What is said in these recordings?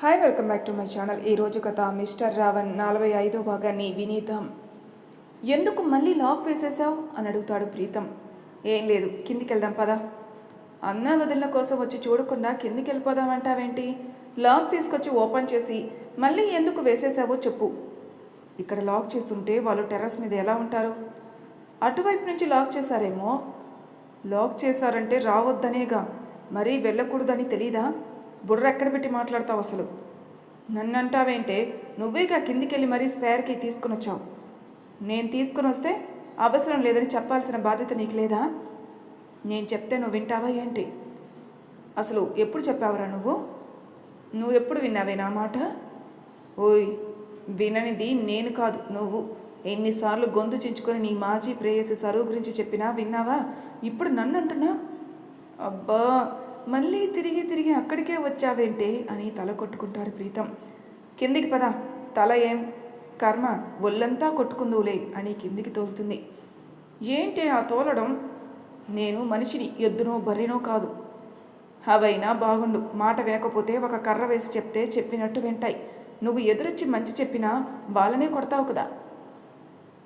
Hi welcome back to my channel ఈరోజు కథ mister Raavan నలభై ఐదో భాగాన్ని వినీతం. ఎందుకు మళ్ళీ లాక్ వేసేసావు అని అడుగుతాడు ప్రీతం. ఏం లేదు కిందికి వెళ్దాం పదా. అన్న వదిలిన కోసం వచ్చి చూడకుండా కిందికి వెళ్ళిపోదామంటావేంటి లాక్ తీసుకొచ్చి ఓపెన్ చేసి మళ్ళీ ఎందుకు వేసేసావో చెప్పు. ఇక్కడ లాక్ చేస్తుంటే వాళ్ళు టెర్రస్ మీద ఎలా ఉంటారు? అటువైపు నుంచి లాక్ చేశారేమో. లాక్ చేశారంటే రావద్దనేగా. మరీ వెళ్ళకూడదని తెలీదా? బుర్ర ఎక్కడ పెట్టి మాట్లాడతావు అసలు? నన్ను అంటావేంటే నువ్వేగా కిందికెళ్ళి మరీ స్పేర్కి తీసుకుని వచ్చావు నేను తీసుకుని వస్తే అవసరం లేదని చెప్పాల్సిన బాధ్యత నీకు లేదా? నేను చెప్తే నువ్వు వింటావా ఏంటి? అసలు ఎప్పుడు చెప్పావురా నువ్వు? నువ్వు ఎప్పుడు విన్నావే నా మాట? ఓయ్ విననిది నేను కాదు నువ్వు. ఎన్నిసార్లు గొంతు చించుకొని నీ మాజీ ప్రేయసి సరువు గురించి చెప్పినా విన్నావా? ఇప్పుడు నన్ను అంటున్నా అబ్బా మళ్ళీ తిరిగి తిరిగి అక్కడికే వచ్చావేంటే అని తల కొట్టుకుంటాడు ప్రీతం. కిందికి పద తల ఏం? కర్మ ఒళ్ళంతా కొట్టుకుందువులే అని కిందికి తోలుతుంది. ఏంటి ఆ తోలడం? నేను మనిషిని ఎద్దునో బర్రెనో కాదు. అవైనా బాగుండు మాట వినకపోతే ఒక కర్ర వేసి చెప్తే చెప్పినట్టు వింటాయి. నువ్వు ఎదురొచ్చి మంచి చెప్పినా వాళ్ళనే కొడతావు కదా.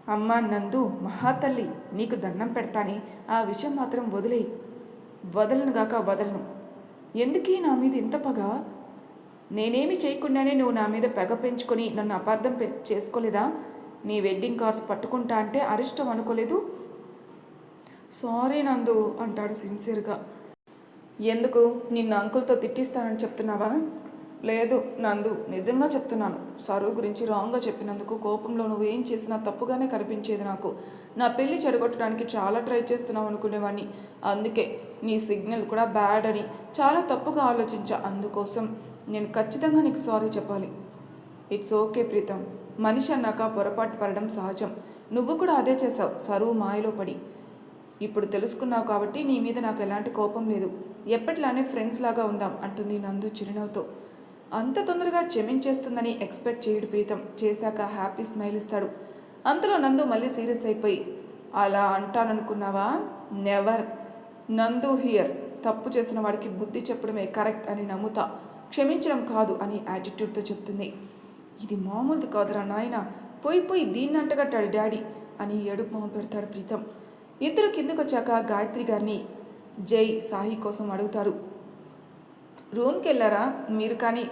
అమ్మా నందు మహాతల్లి నీకు దండం పెడతానే ఆ విషయం మాత్రం వదిలేయి. వదలను గాక వదలను. ఎందుకీ నా మీద ఇంత పగ? నేనేమి చేయకుండానే నువ్వు నా మీద పెగ పెంచుకొని నన్ను అపార్థం పె- చేసుకోలేదా? నీ వెడ్డింగ్ కార్డ్స్ పట్టుకుంటా అంటే అరిష్టం అనుకోలేదు? సారీ నందు అంటాడు సిన్సియర్గా. ఎందుకు? నిన్న అంకుల్తో తిట్టిస్తానని చెప్తున్నావా? లేదు నందు నిజంగా చెప్తున్నాను. సరువు గురించి రాంగ్గా చెప్పినందుకు కోపంలో నువ్వు ఏం చేసినా తప్పుగానే కనిపించేది నాకు. నా పెళ్ళి చెడగొట్టడానికి చాలా ట్రై చేస్తున్నావు అనుకునేవాడిని అందుకే నీ సిగ్నల్ కూడా బ్యాడ్ అని చాలా తప్పుగా ఆలోచించా. అందుకోసం నేను ఖచ్చితంగా నీకు సారీ చెప్పాలి. It's okay Pritam. మనిషి అన్నాక పొరపాటు పడడం సహజం. నువ్వు కూడా అదే చేసావు సరువు మాయలో పడి. ఇప్పుడు తెలుసుకున్నావు కాబట్టి నీ మీద నాకు ఎలాంటి కోపం లేదు. ఎప్పట్లానే ఫ్రెండ్స్ లాగా ఉందాం అంటుంది నందు చిరునవ్వుతో. అంత తొందరగా క్షమించేస్తుందని ఎక్స్పెక్ట్ చేయడు ప్రీతం. చేశాక హ్యాపీ స్మైల్ ఇస్తాడు. అంతలో నందు మళ్ళీ సీరియస్ అయిపోయి అలా అంటాననుకున్నావా? నెవర్. నందు హియర్. తప్పు చేసిన వాడికి బుద్ధి చెప్పడమే కరెక్ట్ అని నమ్ముతా. క్షమించడం కాదు అని యాటిట్యూడ్తో చెప్తుంది. ఇది మామూలుది కాదురా నాయన. పోయి పోయి దీన్ని అంటగట్టాడు డాడీ అని ఏడుపు మొహం పెడతాడు ప్రీతం. ఇద్దరు కిందకొచ్చాక గాయత్రి గారిని జై సాహి కోసం అడుగుతారు. రూమ్కి వెళ్ళారా? మీరు కానీ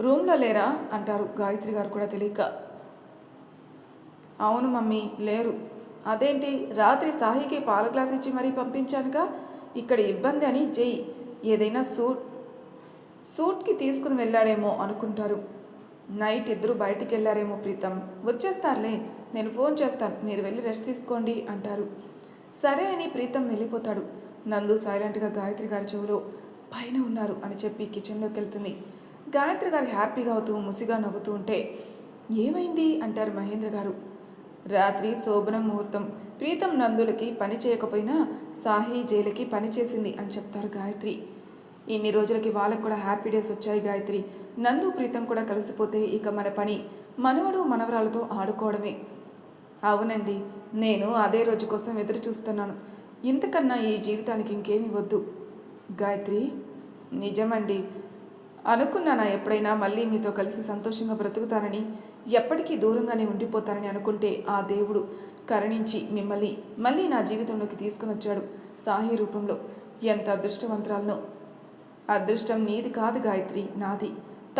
రూమ్లో లేరా? అంటారు. గాయత్రి గారు కూడా తెలియక. అవును మమ్మీ లేరు. అదేంటి? రాత్రి సాహికి పాల గ్లాస్ ఇచ్చి మరీ పంపించానుగా? ఇక్కడ ఇబ్బంది అని జై ఏదైనా సూట్ సూట్కి తీసుకుని వెళ్ళాడేమో అనుకుంటారు. నైట్ ఇద్దరు బయటికి వెళ్ళారేమో ప్రీతం. వచ్చేస్తారులే నేను ఫోన్ చేస్తాను. మీరు వెళ్ళి రెస్ట్ తీసుకోండి అంటారు. సరే అని ప్రీతం వెళ్ళిపోతాడు. నందు సైలెంట్గా గాయత్రి గారి చెవులో పైన ఉన్నారు అని చెప్పి కిచెన్లోకి వెళ్తుంది. గాయత్రి గారు హ్యాపీగా అవుతూ ముసిగా నవ్వుతూ ఉంటే ఏమైంది? అంటారు మహేంద్ర గారు. రాత్రి శోభనం ముహూర్తం. ప్రీతం నందులకి పని చేయకపోయినా సాహి జైలుకి పని చేసింది అని చెప్తారు గాయత్రి. ఇన్ని రోజులకి వాళ్ళకు కూడా హ్యాపీ డేస్ వచ్చాయి గాయత్రి. నందు ప్రీతం కూడా కలిసిపోతే ఇక మన పని. మనవడు మనవరాలతో ఆడుకోవడమే. అవునండి నేను అదే రోజు కోసం ఎదురు చూస్తున్నాను. ఇంతకన్నా ఈ జీవితానికి ఇంకేమీ వద్దు. గాయత్రి నిజమండి. అనుకున్నానా ఎప్పుడైనా మళ్ళీ మీతో కలిసి సంతోషంగా బ్రతుకుతానని? ఎప్పటికీ దూరంగానే ఉండిపోతానని అనుకుంటే ఆ దేవుడు కరుణించి మిమ్మల్ని మళ్ళీ నా జీవితంలోకి తీసుకుని వచ్చాడు సాహి రూపంలో. ఎంత అదృష్టవంతురాలనో. అదృష్టం నీది కాదు గాయత్రి నాది.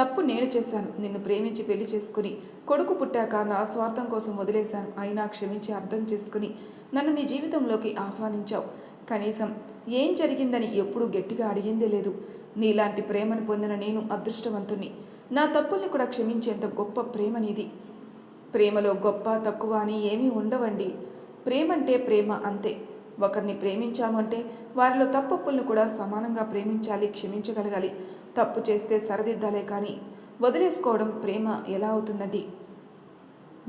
తప్పు నేను చేశాను. నిన్ను ప్రేమించి పెళ్ళి చేసుకుని కొడుకు పుట్టాక నా స్వార్థం కోసం వదిలేశాను. అయినా క్షమించి అర్థం చేసుకుని నన్ను నీ జీవితంలోకి ఆహ్వానించావు. కనీసం ఏం జరిగిందని ఎప్పుడూ గట్టిగా అడిగిందే లేదు. నీలాంటి ప్రేమను పొందిన నేను అదృష్టవంతుని నా తప్పుల్ని కూడా క్షమించేంత గొప్ప ప్రేమనిది ప్రేమలో గొప్ప తక్కువ అని ఏమీ ఉండవండి. ప్రేమంటే ప్రేమ అంతే. ఒకరిని ప్రేమించామంటే వారిలో తప్పులను కూడా సమానంగా ప్రేమించాలి క్షమించగలగాలి. తప్పు చేస్తే సరిదిద్దాలే కానీ వదిలేసుకోవడం ప్రేమ ఎలా అవుతుందండి?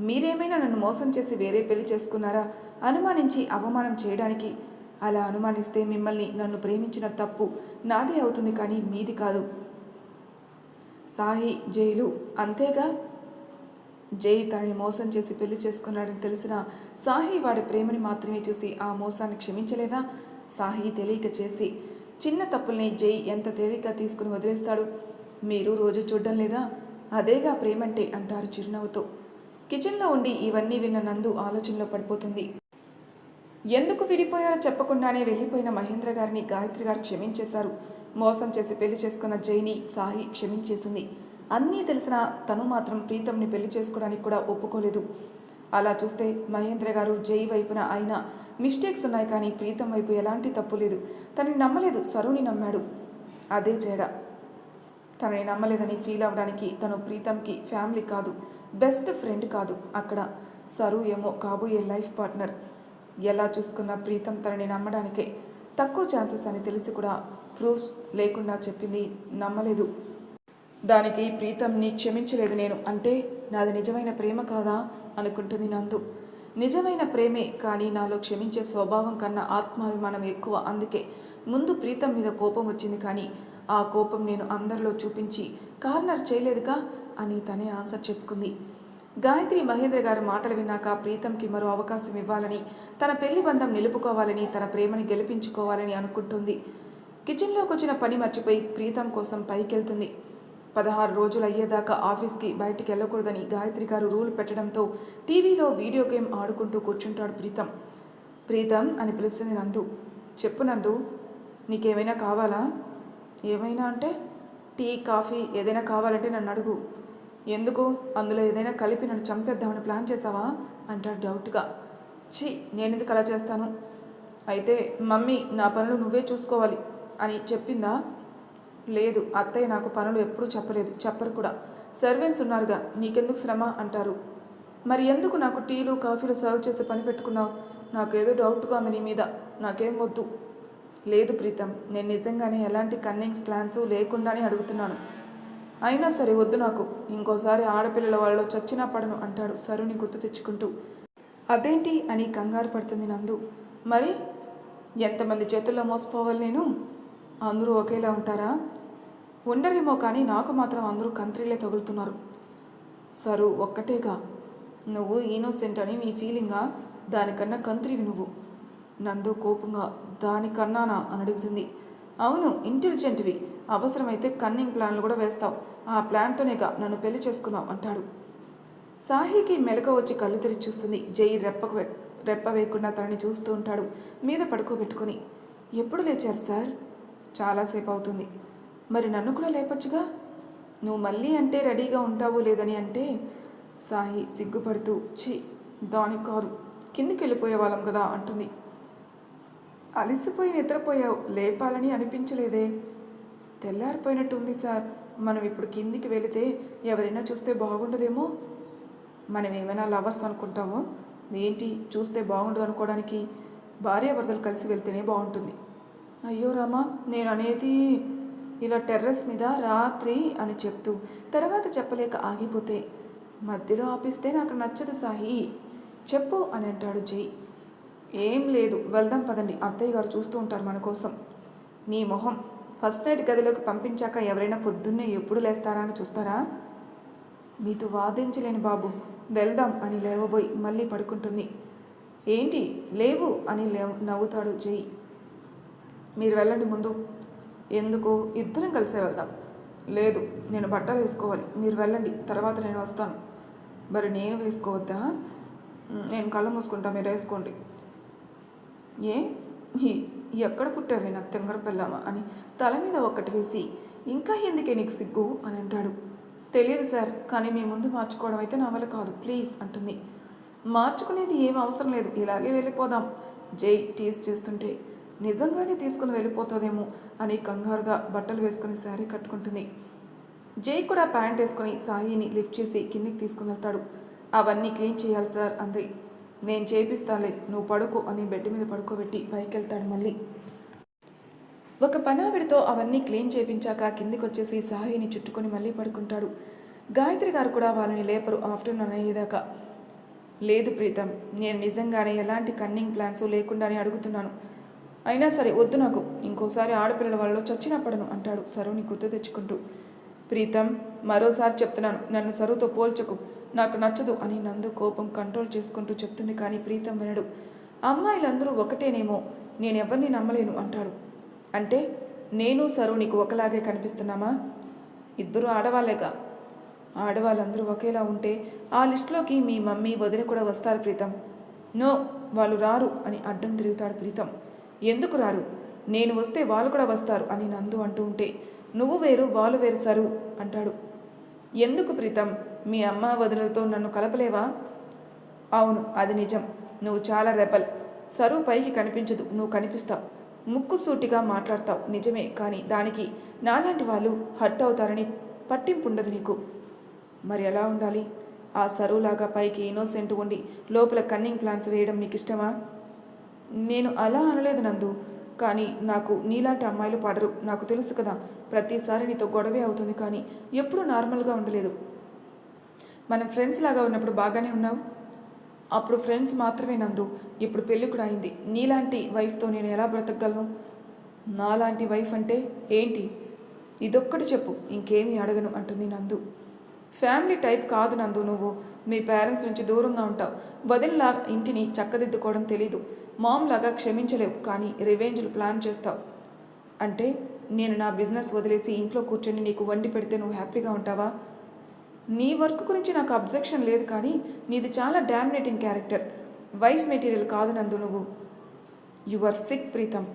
మీరేమైనా నన్ను మోసం చేసి వేరే పెళ్ళి చేసుకున్నారా? అనుమానించి అవమానం చేయడానికి అలా అనుమానిస్తే మిమ్మల్ని నన్ను ప్రేమించిన తప్పు నాదే అవుతుంది కానీ మీది కాదు. సాహి జైలు అంతేగా? జై తనని మోసం చేసి పెళ్ళి చేసుకున్నాడని తెలిసిన సాహి వాడి ప్రేమని మాత్రమే చూసి ఆ మోసాన్ని క్షమించలేదా? సాహి తెలియక చేసి చిన్న తప్పుల్ని జై ఎంత తేలిక తీసుకుని వదిలేస్తాడు? మీరు రోజు చూడడం లేదా? అదేగా ప్రేమంటే అంటారు చిరునవ్వుతో. కిచెన్లో ఉండి ఇవన్నీ విన్న నందు ఆలోచనలో పడిపోతుంది. ఎందుకు విడిపోయారో చెప్పకుండానే వెళ్ళిపోయిన మహేంద్ర గారిని గాయత్రి గారు క్షమించేశారు. మోసం చేసి పెళ్ళి చేసుకున్న జైని సాహి క్షమించేసింది. అన్నీ తెలిసిన తను మాత్రం ప్రీతంని పెళ్ళి చేసుకోవడానికి కూడా ఒప్పుకోలేదు. అలా చూస్తే మహేంద్ర గారు జై వైపున అయినా మిస్టేక్స్ ఉన్నాయి కానీ ప్రీతం వైపు ఎలాంటి తప్పు లేదు. తనని నమ్మలేదు సరుని నమ్మాడు. అదే తేడా. తనని నమ్మలేదని ఫీల్ అవ్వడానికి తను ప్రీతంకి ఫ్యామిలీ కాదు బెస్ట్ ఫ్రెండ్ కాదు అక్కడ. సరు ఏమో కాబోయే లైఫ్ పార్ట్నర్. ఎలా చూసుకున్న ప్రీతం తనని నమ్మడానికే తక్కువ ఛాన్సెస్ అని తెలిసి కూడా ప్రూఫ్స్ లేకుండా చెప్పింది నమ్మలేదు. దానికి ప్రీతంని క్షమించలేదు నేను. అంటే నాది నిజమైన ప్రేమ కాదా? అనుకుంటుంది నందు. నిజమైన ప్రేమే కానీ నాలో క్షమించే స్వభావం కన్నా ఆత్మాభిమానం ఎక్కువ. అందుకే ముందు ప్రీతం మీద కోపం వచ్చింది కానీ ఆ కోపం నేను అందరిలో చూపించి కార్నర్ చేయలేదుగా అని తనే ఆన్సర్ చెప్పుకుంది. గాయత్రి మహేంద్ర గారి మాటలు విన్నాక ప్రీతంకి మరో అవకాశం ఇవ్వాలని తన పెళ్ళి బంధం నిలుపుకోవాలని తన ప్రేమని గెలిపించుకోవాలని అనుకుంటుంది. కిచెన్లోకి వచ్చిన పని మర్చిపోయి ప్రీతం కోసం పైకెళ్తుంది. పదహారు రోజులు అయ్యేదాకా ఆఫీస్కి బయటికి వెళ్ళకూడదని గాయత్రి గారు రూల్ పెట్టడంతో టీవీలో వీడియో గేమ్ ఆడుకుంటూ కూర్చుంటాడు ప్రీతం. ప్రీతం అని పిలుస్తుంది నందు. చెప్పు నందు నీకేమైనా కావాలా? ఏమైనా అంటే? టీ కాఫీ ఏదైనా కావాలంటే నన్ను అడుగు. ఎందుకు? అందులో ఏదైనా కలిపి నన్ను చంపేద్దామని ప్లాన్ చేసావా అంటాడు డౌట్గా. ఛీ నేనెందుకు అలా చేస్తాను? అయితే మమ్మీ నా పనులు నువ్వే చూసుకోవాలి అని చెప్పిందా? లేదు అత్తయ్య నాకు పనులు ఎప్పుడూ చెప్పలేదు చెప్పరు కూడా. సర్వెంట్స్ ఉన్నారుగా నీకెందుకు శ్రమ? అంటారు. మరి ఎందుకు నాకు టీలు కాఫీలు సర్వ్ చేసి పని పెట్టుకున్నావు? నాకేదో డౌట్గా ఉంది నీ మీద. నాకేం వద్దు. లేదు ప్రీతం నేను నిజంగానే ఎలాంటి కన్నింగ్స్ ప్లాన్స్ లేకుండానే అడుగుతున్నాను. అయినా సరే వద్దు నాకు. ఇంకోసారి ఆడపిల్లల వాళ్ళు చచ్చినా పడను అంటాడు సరుని గుర్తు తెచ్చుకుంటూ. అదేంటి అని కంగారు పడుతుంది నందు. మరి ఎంతమంది చేతుల్లో మోసపోవాలి నేను? అందరూ ఒకేలా ఉంటారా? ఉండరేమో కానీ నాకు మాత్రం అందరూ కంత్రిలే తగులుతున్నారు. సరు ఒక్కటేగా. నువ్వు ఇన్నోసెంట్ అని నీ ఫీలింగా దానికన్నా కంత్రివి నువ్వు. నందు కోపంగా దానికన్నానా? అని అడుగుతుంది. అవును ఇంటెలిజెంట్వి అవసరమైతే కన్నింగ్ ప్లాన్లు కూడా వేస్తావు. ఆ ప్లాన్తోనేగా నన్ను పెళ్ళి చేసుకున్నావు అంటాడు. సాహికి మెలక వచ్చి కళ్ళు తెరిచి చూస్తుంది. జై రెప్పకు రెప్ప వేయకుండా తనని చూస్తూ ఉంటాడు. మీద పడుకోబెట్టుకుని ఎప్పుడు లేచారు సార్? చాలాసేపు అవుతుంది. మరి నన్ను కూడా లేపొచ్చుగా? నువ్వు మళ్ళీ అంటే రెడీగా ఉంటావు లేదని అంటే? సాహి సిగ్గుపడుతూ ఛీ దాని కాదు. కిందికి వెళ్ళిపోయే వాళ్ళం కదా అంటుంది. అలసిపోయి నిద్రపోయావు లేపాలని అనిపించలేదే. తెల్లారిపోయినట్టుంది సార్. మనం ఇప్పుడు కిందికి వెళితే ఎవరైనా చూస్తే బాగుండదేమో? మనం ఏమైనా లవర్స్ అనుకుంటామో? ఏంటి? చూస్తే బాగుండదు అనుకోవడానికి భార్యాభర్తలు కలిసి వెళ్తేనే బాగుంటుంది. అయ్యో రామా నేను అనేది ఇలా టెర్రస్ మీద రాత్రి అని చెప్తూ తర్వాత చెప్పలేక ఆగిపోతే మధ్యలో ఆపిస్తే నాకు నచ్చదు సాహి. చెప్పు అని అంటాడు జై. ఏం లేదు. వెళ్దాం పదండి. అత్తయ్య గారు చూస్తూ ఉంటారు మన కోసం. నీ మొహం. ఫస్ట్ నైట్ గదిలోకి పంపించాక ఎవరైనా పొద్దున్నే ఎప్పుడు లేస్తారా అని చూస్తారా? మీతో వాదించలేను బాబు. వెళ్దాం అని లేవబోయి మళ్ళీ పడుకుంటుంది. ఏంటి? లేవు అని లే నవ్వుతాడు జై. మీరు వెళ్ళండి ముందు. ఎందుకు? ఇద్దరం కలిసే వెళ్దాం. లేదు నేను బట్టలు వేసుకోవాలి. మీరు వెళ్ళండి. తర్వాత నేను వస్తాను. మరి నేను వేసుకోవద్దా? నేను కళ్ళు మూసుకుంటా మీరు వేసుకోండి. ఏ? ఎక్కడ పుట్టావే నాకు తెంగర పిల్లమా అని తల మీద ఒక్కటి వేసి ఇంకా ఎందుకే నీకు సిగ్గు అని అంటాడు. తెలియదు సార్ కానీ మీ ముందు మార్చుకోవడం అయితే నా వల్ల కాదు ప్లీజ్ అంటుంది. మార్చుకునేది ఏం అవసరం లేదు ఇలాగే వెళ్ళిపోదాం. జై టీస్ చేస్తుంటే నిజంగానే తీసుకుని వెళ్ళిపోతుందేమో అని కంగారుగా బట్టలు వేసుకుని శారీ కట్టుకుంటుంది. జై కూడా ప్యాంట్ వేసుకుని సాయిని లిఫ్ట్ చేసి కిందికి తీసుకుని వెళ్తాడు. అవన్నీ క్లీన్ చేయాలి సార్ అంది. నేను చేపిస్తాలే నువ్వు పడుకో అని బెడ్ మీద పడుకోబెట్టి పైకి వెళ్తాడు మళ్ళీ. ఒక పనావిడితో అవన్నీ క్లీన్ చేపించాక కిందికొచ్చేసి సాయిని చుట్టుకొని మళ్ళీ పడుకుంటాడు. గాయత్రి గారు కూడా వాళ్ళని లేపరు ఆఫ్టర్నూన్ అయ్యేదాకా లేదు ప్రీతం నేను నిజంగానే ఎలాంటి కన్నింగ్ ప్లాన్స్ లేకుండానే అడుగుతున్నాను. అయినా సరే వద్దు నాకు ఇంకోసారి ఆడపిల్లల వాళ్ళలో చచ్చినా పడను అంటాడు సరువుని గుర్తు తెచ్చుకుంటూ. ప్రీతం మరోసారి చెప్తున్నాను నన్ను సరువుతో పోల్చకు. నాకు నచ్చదు అని నందు కోపం కంట్రోల్ చేసుకుంటూ చెప్తుంది కానీ ప్రీతం వినడు. అమ్మాయిలందరూ ఒకటేనేమో నేను ఎవరిని నమ్మలేను అంటాడు. అంటే నేను సరు నీకు ఒకలాగే కనిపిస్తున్నామా? ఇద్దరు ఆడవాళ్ళేగా. ఆడవాళ్ళందరూ ఒకేలా ఉంటే ఆ లిస్టులోకి మీ మమ్మీ వదిన కూడా వస్తారు ప్రీతం. నో వాళ్ళు రారు అని అడ్డం తిరుగుతాడు ప్రీతం. ఎందుకు రారు? నేను వస్తే వాళ్ళు కూడా వస్తారు అని నందు అంటూ ఉంటే నువ్వు వేరు వాళ్ళు వేరు సరు అంటాడు. ఎందుకు ప్రీతం? మీ అమ్మ వదినలతో నన్ను కలపలేవా? అవును అది నిజం. నువ్వు చాలా రెబల్ సరువు పైకి కనిపించదు నువ్వు కనిపిస్తావు. ముక్కు సూటిగా మాట్లాడతావు నిజమే. కానీ దానికి నాలాంటి వాళ్ళు హట్ అవుతారని పట్టింపు ఉండదు నీకు. మరి ఎలా ఉండాలి? ఆ సరువులాగా పైకి ఇన్నోసెంట్ ఉండి లోపల కన్నింగ్ ప్లాన్స్ వేయడం నీకు ఇష్టమా? నేను అలా అనలేదు నందు. కానీ నాకు నీలాంటి అమ్మాయిలు పడరు. నాకు తెలుసు కదా ప్రతిసారి నీతో గొడవే అవుతుంది. కానీ ఎప్పుడూ నార్మల్గా ఉండలేదు. మనం ఫ్రెండ్స్ లాగా ఉన్నప్పుడు బాగానే ఉన్నావు? అప్పుడు ఫ్రెండ్స్ మాత్రమే నందు. ఇప్పుడు పెళ్ళి కూడా అయింది. నీలాంటి వైఫ్తో నేను ఎలా బ్రతకగలను? నాలాంటి వైఫ్ అంటే ఏంటి? ఇదొక్కటి చెప్పు. ఇంకేమీ అడగను అంటుంది నందు. ఫ్యామిలీ టైప్ కాదు నందు నువ్వు. మీ పేరెంట్స్ నుంచి దూరంగా ఉంటావు. వదినలా ఇంటిని చక్కదిద్దుకోవడం తెలీదు. మామ్లాగా క్షమించలేవు కానీ రివెంజ్లు ప్లాన్ చేస్తావు. అంటే నేను నా బిజినెస్ వదిలేసి ఇంట్లో కూర్చొని నీకు వండి పెడితే నువ్వు హ్యాపీగా ఉంటావా? నీ వర్క్ గురించి నాకు అబ్జెక్షన్ లేదు కానీ నీది చాలా డామినేటింగ్ క్యారెక్టర్ వైఫ్ మెటీరియల్ కాదు నందు నువ్వు. Your sick Pritam.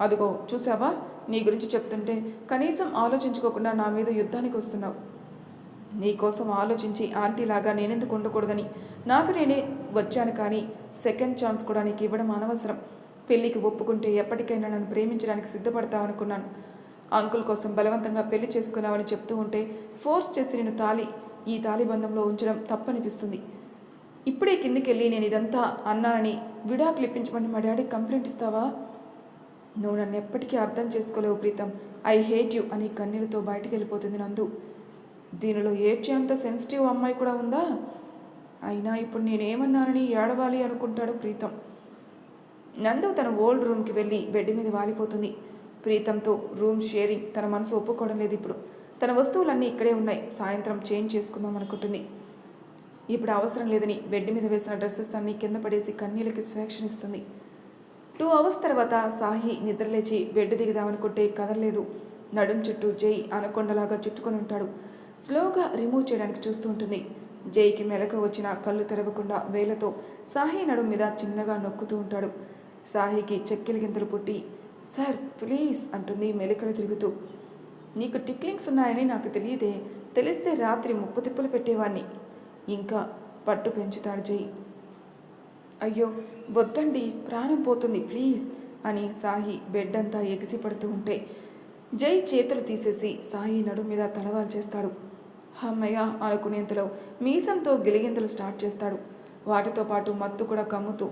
అదిగో చూసావా? నీ గురించి చెప్తుంటే కనీసం ఆలోచించుకోకుండా నా మీద యుద్ధానికి వస్తున్నావు. నీకోసం ఆలోచించి ఆంటీలాగా నేనెందుకు ఉండకూడదని? నాకు నేనే వచ్చాను కానీ సెకండ్ ఛాన్స్ కూడా నీకు ఇవ్వడం అనవసరం. పెళ్ళికి ఒప్పుకుంటే ఎప్పటికైనా నన్ను ప్రేమించడానికి సిద్ధపడతావనుకున్నాను. అంకుల్ కోసం బలవంతంగా పెళ్ళి చేసుకున్నావని చెప్తూ ఉంటే ఫోర్స్ చేసి నేను తాలి ఈ తాలిబంధంలో ఉంచడం తప్పనిపిస్తుంది. ఇప్పుడే కిందికెళ్ళి నేను ఇదంతా అన్నానని విడాకులు ఇప్పించమని మా డాడీ కంప్లైంట్ ఇస్తావా? నువ్వు నన్ను ఎప్పటికీ అర్థం చేసుకోలేవు ప్రీతం. ఐ హేట్ యు అని కన్నీళ్ళతో బయటికి వెళ్ళిపోతుంది నందు. దీనిలో ఏడ్చేంత సెన్సిటివ్ అమ్మాయి కూడా ఉందా? అయినా ఇప్పుడు నేనేమన్నానని ఏడవాలి అనుకుంటాడు ప్రీతం. నందు తన ఓల్డ్ రూమ్కి వెళ్ళి బెడ్ మీద వాలిపోతుంది. ప్రీతంతో రూమ్ షేరింగ్ తన మనసు ఒప్పుకోవడం లేదు ఇప్పుడు. తన వస్తువులన్నీ ఇక్కడే ఉన్నాయి. సాయంత్రం చేంజ్ చేసుకుందాం అనుకుంటుంది. ఇప్పుడు అవసరం లేదని బెడ్ మీద వేసిన డ్రెస్సెస్ అన్నీ కింద పడేసి కన్నీళ్ళకి స్వేక్షణ ఇస్తుంది టూ అవర్స్ తర్వాత సాహి నిద్రలేచి బెడ్ దిగుదామనుకుంటే కదలలేదు. నడుం చుట్టూ జై అనకొండలాగా చుట్టుకొని ఉంటాడు. స్లోగా రిమూవ్ చేయడానికి చూస్తూ ఉంటుంది. జైకి మెలక వచ్చిన కళ్ళు తెరవకుండా వేలతో సాహి నడుం మీద చిన్నగా నొక్కుతూ ఉంటాడు. సాహికి చెక్కిల గింతలు పుట్టి సార్ ప్లీజ్ అంటుంది మెలికలు తిరుగుతూ. నీకు టిక్లింగ్స్ ఉన్నాయని నాకు తెలియదే తెలిస్తే రాత్రి ముప్పు తిప్పులు పెట్టేవాణ్ణి. ఇంకా పట్టు పెంచుతాడు జై. అయ్యో వద్దండి ప్రాణం పోతుంది ప్లీజ్ అని సాయి బెడ్ అంతా ఎగిసి పడుతూ ఉంటే జై చేతులు తీసేసి సాయి నడు మీద తలవాలు చేస్తాడు. అమ్మయ్య అనుకునేంతలో మీసంతో గిలిగింతలు స్టార్ట్ చేస్తాడు. వాటితో పాటు మత్తు కూడా కమ్ముతూ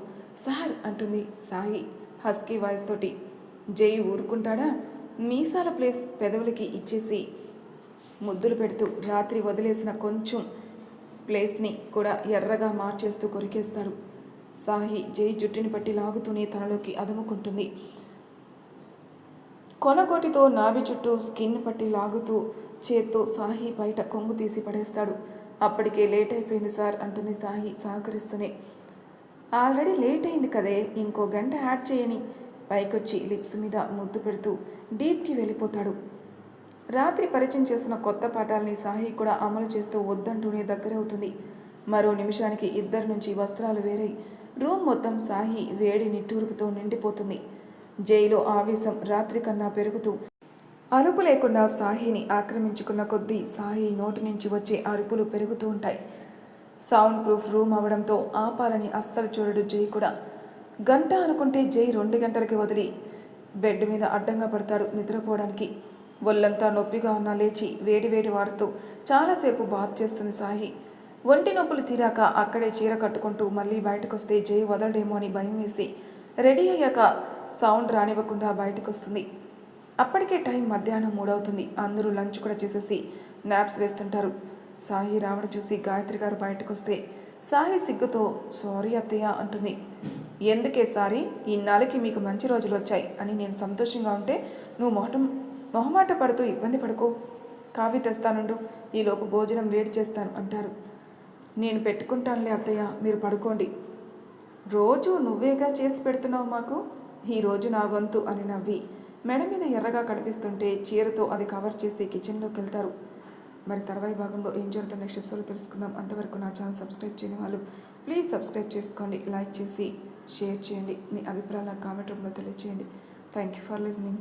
సార్ అంటుంది సాయి హస్కీ వాయిస్ తోటి. జై ఊరుకుంటాడా? మీసాల ప్లేస్ పెదవులకి ఇచ్చేసి ముద్దులు పెడుతూ రాత్రి వదిలేసిన కొంచెం ప్లేస్ని కూడా ఎర్రగా మార్చేస్తూ కొరికేస్తాడు. సాహి జై జుట్టుని పట్టి లాగుతూనే తనలోకి అదుముకుంటుంది. కొనగోటితో నాభి చుట్టూ స్కిన్ పట్టి లాగుతూ చేత్తో సాహి బయట కొంగు తీసి పడేస్తాడు. అప్పటికే లేట్ అయిపోయింది సార్ అంటుంది సాహి సహకరిస్తూనే. ఆల్రెడీ లేట్ అయింది కదే ఇంకో గంట యాడ్ చేయని. పైకొచ్చి లిప్స్ మీద ముద్దు పెడుతూ డీప్కి వెళ్ళిపోతాడు. రాత్రి పరిచయం చేసిన కొత్త పాఠాలని సాహి కూడా అమలు చేస్తూ వద్దంటూనే దగ్గరవుతుంది. మరో నిమిషానికి ఇద్దరి నుంచి వస్త్రాలు వేరై రూమ్ మొత్తం సాహి వేడి నిట్టూర్పుతో నిండిపోతుంది. జైలో ఆవేశం రాత్రి కన్నా పెరుగుతూ అలుపు లేకుండా సాహిని ఆక్రమించుకున్న కొద్దీ సాహి నోటి నుంచి వచ్చే అరుపులు పెరుగుతూ ఉంటాయి. సౌండ్ ప్రూఫ్ రూమ్ అవడంతో ఆపాలని అస్సలు చూడడు జై కూడా. గంట అనుకుంటే జై రెండు గంటలకి వదిలి బెడ్ మీద అడ్డంగా పడతాడు నిద్రపోవడానికి. ఒళ్ళంతా నొప్పిగా ఉన్నా లేచి వేడి వేడి వాడుతూ చాలాసేపు బాత్ చేస్తుంది సాహి ఒంటి నొప్పులు తీరాక అక్కడే చీర కట్టుకుంటూ మళ్ళీ బయటకొస్తే జై వదలడేమో అని భయం వేసి రెడీ అయ్యాక సౌండ్ రానివ్వకుండా బయటకొస్తుంది. అప్పటికే టైం మధ్యాహ్నం మూడవుతుంది. అందరూ లంచ్ కూడా చేసేసి నాప్స్ వేస్తుంటారు. సాయి రావడం చూసి గాయత్రి గారు బయటకొస్తే సాయి సిగ్గుతో సారీ అత్తయ్య అంటుంది. ఎందుకే సారీ? ఇన్నాళ్ళకి మీకు మంచి రోజులు వచ్చాయి అని నేను సంతోషంగా ఉంటే నువ్వు మొహటం మొహమాట పడుతూ ఇబ్బంది పడుకో. కాఫీ తెస్తానుండు. ఈలోపు భోజనం వేడి చేస్తాను అంటారు. నేను పెట్టుకుంటానులే అత్తయ్య మీరు పడుకోండి. రోజు నువ్వేగా చేసి పెడుతున్నావు మాకు? ఈ రోజు నా వంతు అని నవ్వి మెడ మీద ఎర్రగా కనిపిస్తుంటే చీరతో అది కవర్ చేసి కిచెన్లోకి వెళ్తారు. మరి తర్వాయి భాగంలో ఏం జరుగుతుంది నెక్స్ట్ ఎపిసోడ్లో తెలుసుకుందాం. అంతవరకు నా ఛానల్ సబ్స్క్రైబ్ చేయని వాళ్ళు ప్లీజ్ సబ్స్క్రైబ్ చేసుకోండి లైక్ చేసి షేర్ చేయండి. మీ అభిప్రాయాల కామెంట్ రూపంలో తెలియచేయండి. Thank you for listening